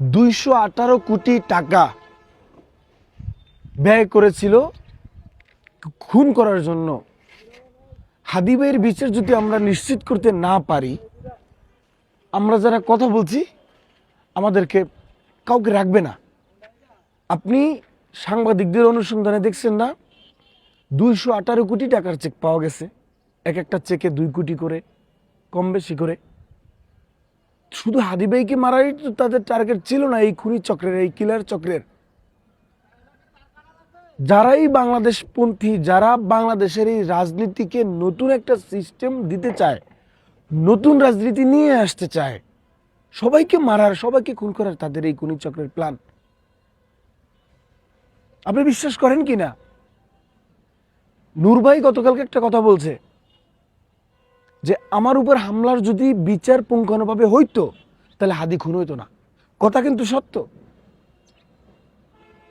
দুইশো আঠারো কোটি টাকা ব্যয় করেছিল খুন করার জন্য। হাদিবের বিচার যদি আমরা নিশ্চিত করতে না পারি, আমরা যারা কথা বলছি, আমাদেরকে কাউকে রাখবে না। আপনি সাংবাদিকদের অনুসন্ধানে দেখছেন না, দুইশো আঠারো কোটি টাকার চেক পাওয়া গেছে। এক একটা চেকে দুই কোটি করে, কম বেশি করে। শুধু হাদিবাইকে মারাই তো তাদের টার্গেট ছিল না, এই খুনি চক্রের, এই কিলার চক্রের। যারাই বাংলাদেশপন্থী, যারা বাংলাদেশের এই রাজনীতিকে নতুন একটা সিস্টেম দিতে চায়, নতুন রাজনীতি নিয়ে আসতে চায়, সবাইকে মারার, সবাইকে খুন করার তাদের এই খুনি চক্রের প্ল্যান আপনি বিশ্বাস করেন কি না নূর ভাই গতকালকে একটা কথা বলছে যে আমার উপর হামলার যদি বিচার পুঙ্খানুভাবে হইতো, তাহলে হাদি খুন হইতো না। কথা কিন্তু সত্য।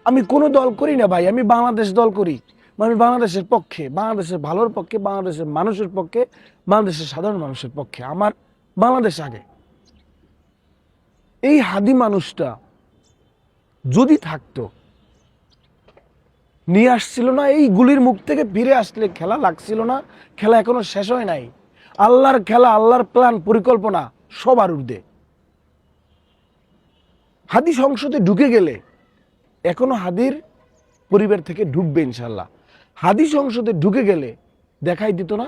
আমি কোনো দল করি না ভাই, আমি বাংলাদেশ দল করি। আমি বাংলাদেশের পক্ষে, বাংলাদেশের ভালোর পক্ষে, বাংলাদেশের মানুষের পক্ষে, বাংলাদেশের সাধারণ মানুষের পক্ষে। আমার বাংলাদেশ আগে। এই হাদি মানুষটা যদি থাকতো, নিয়ে আসছিল না, এই গুলির মুখ থেকে ফিরে আসলে খেলা লাগছিল না, খেলা এখনও শেষ হয় নাই। আল্লাহর খেলা, আল্লাহর প্ল্যান পরিকল্পনা সবার ঊর্ধ্বে হাদি সংসদে ঢুকে গেলে এখনও হাদির পরিবার থেকে ঢুকবে ইনশাল্লাহ হাদি সংসদে ঢুকে গেলে দেখাই দিত না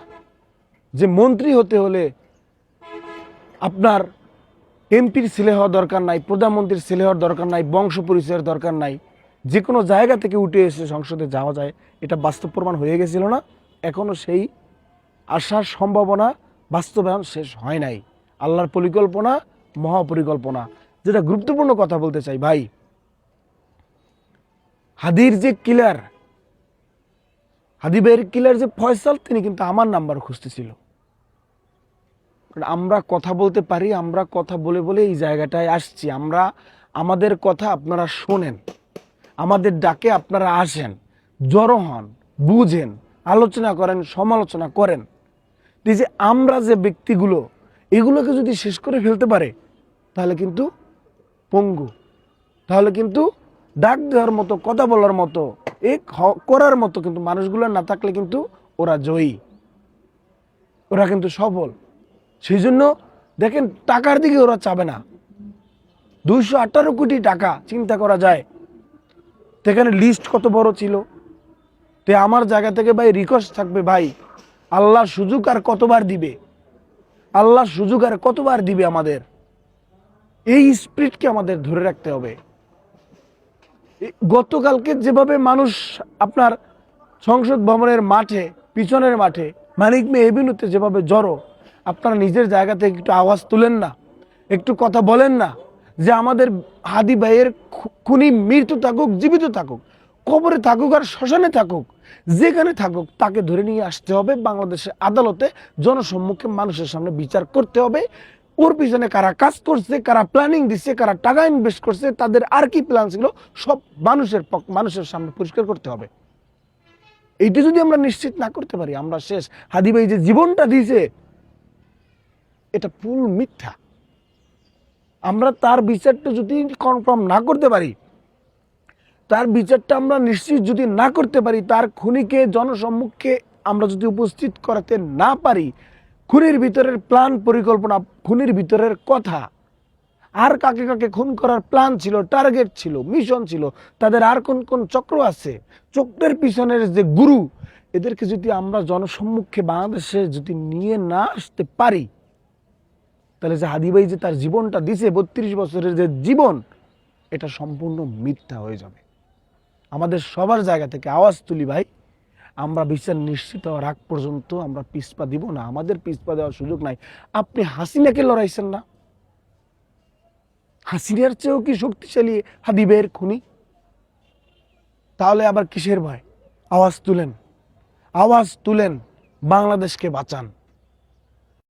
যে মন্ত্রী হতে হলে আপনার এমপির ছেলে হওয়ার দরকার নাই, প্রধানমন্ত্রীর ছেলে হওয়ার দরকার নাই, বংশ পরিচয়ের দরকার নাই, যে কোনো জায়গা থেকে উঠে এসে সংসদে যাওয়া যায়, এটা বাস্তব প্রমাণ হয়ে গেছিল না, এখনও সেই আসার সম্ভাবনা বাস্তবায়ন শেষ হয় নাই। আল্লাহর পরিকল্পনা, মহাপরিকল্পনা। যেটা গুরুত্বপূর্ণ কথা বলতে চাই ভাই। হাদির যে কিলার, হাদিবের কিলার যে ফয়সাল, তিনি কিন্তু আমার নাম্বার খুঁজতেছিল। আমরা কথা বলতে পারি, আমরা কথা বলে বলে এই জায়গাটায় আসছি। আমরা, আমাদের কথা আপনারা শোনেন। আমাদের ডাকে আপনারা আসেন। জড়ো হন, বুঝেন, আলোচনা করেন, সমালোচনা করেন। এই যে আমরা যে ব্যক্তিগুলো, এগুলোকে যদি শেষ করে ফেলতে পারে, তাহলে কিন্তু পঙ্গু। তাহলে কিন্তু ডাক দেওয়ার মতো, কথা বলার মতো, এ করার মতো কিন্তু মানুষগুলো না থাকলে কিন্তু ওরা জয়ী। ওরা কিন্তু সফল। সেই জন্য দেখেন, টাকার দিকে ওরা চাবে না। দুইশো আঠারো কোটি টাকা চিন্তা করা যায়। সেখানে লিস্ট কত বড় ছিল? তে আমার জায়গা থেকে ভাই রিকোয়েস্ট থাকবে ভাই। আল্লাহ সুযোগ আর কতবার দিবে? আল্লাহ সুযোগ আর কতবার দিবে আমাদের? এই স্পিরিটকে আমাদের ধরে রাখতে হবে। গতকালকে যেভাবে মানুষ আপনার সংসদ ভবনের মাঠে, পিছনের মাঠে, মানিক মে এভিনিউতে যেভাবে জড়ো, আপনারা নিজের জায়গা থেকে একটু আওয়াজ তুলেন না, একটু কথা বলেন না, যে আমাদের হাদি ভাইয়ের খুনি মৃত্যু থাকুক, জীবিত থাকুক, কবরে থাকুক আর শ্মশানে থাকুক। যেখানে থাকুক, তাকে ধরে নিয়ে আসতে হবে। বাংলাদেশের আদালতে জনসম্মুখে মানুষের সামনে বিচার করতে হবে। ওর পিছনে কারা কাজ করছে, কারা প্ল্যানিং দিচ্ছে, কারা টাকা ইনভেস্ট করছে, তাদের আর কি প্ল্যান ছিল, সব মানুষের মানুষের সামনে পরিষ্কার করতে হবে। এইটা যদি আমরা নিশ্চিত না করতে পারি, আমরা শেষ। হাদি ভাই যে জীবনটা দিয়েছে, এটা ফুল মিথ্যা। আমরা তার বিচারটা যদি কনফার্ম না করতে পারি তার বিচারটা আমরা নিশ্চিত যদি না করতে পারি, তার খুনিকে জনসম্মুখে আমরা যদি উপস্থিত করাতে না পারি, খুনির ভিতরের প্ল্যান পরিকল্পনা, খুনির ভিতরের কথা, আর কাকে কাকে খুন করার প্ল্যান ছিল, টার্গেট ছিল, মিশন ছিল, তাদের আর কোন কোন চক্র আছে? চক্রের পিছনের যে গুরু, এদেরকে যদি আমরা জনসম্মুখে বাংলাদেশে যদি নিয়ে না আসতে পারি, তাহলে যে হাদিবাই যে তার জীবনটা দিছে, বত্রিশ বছরের যে জীবন, এটা সম্পূর্ণ মিথ্যা হয়ে যাবে। আমাদের সবার জায়গা থেকে আওয়াজ তুলি ভাই। আমরা বিচার নিশ্চিত হওয়ার আগ পর্যন্ত আমরা পিসপা দিব না। আমাদের পিসপা দেওয়ার সুযোগ নাই। আপনি হাসিনাকে লড়াইছেন না? হাসিনার চেয়েও কি শক্তিশালী হাদিবের খুনি? তাহলে আবার কিসের ভয়? আওয়াজ তুলেন। আওয়াজ তুলেন। বাংলাদেশকে বাঁচান।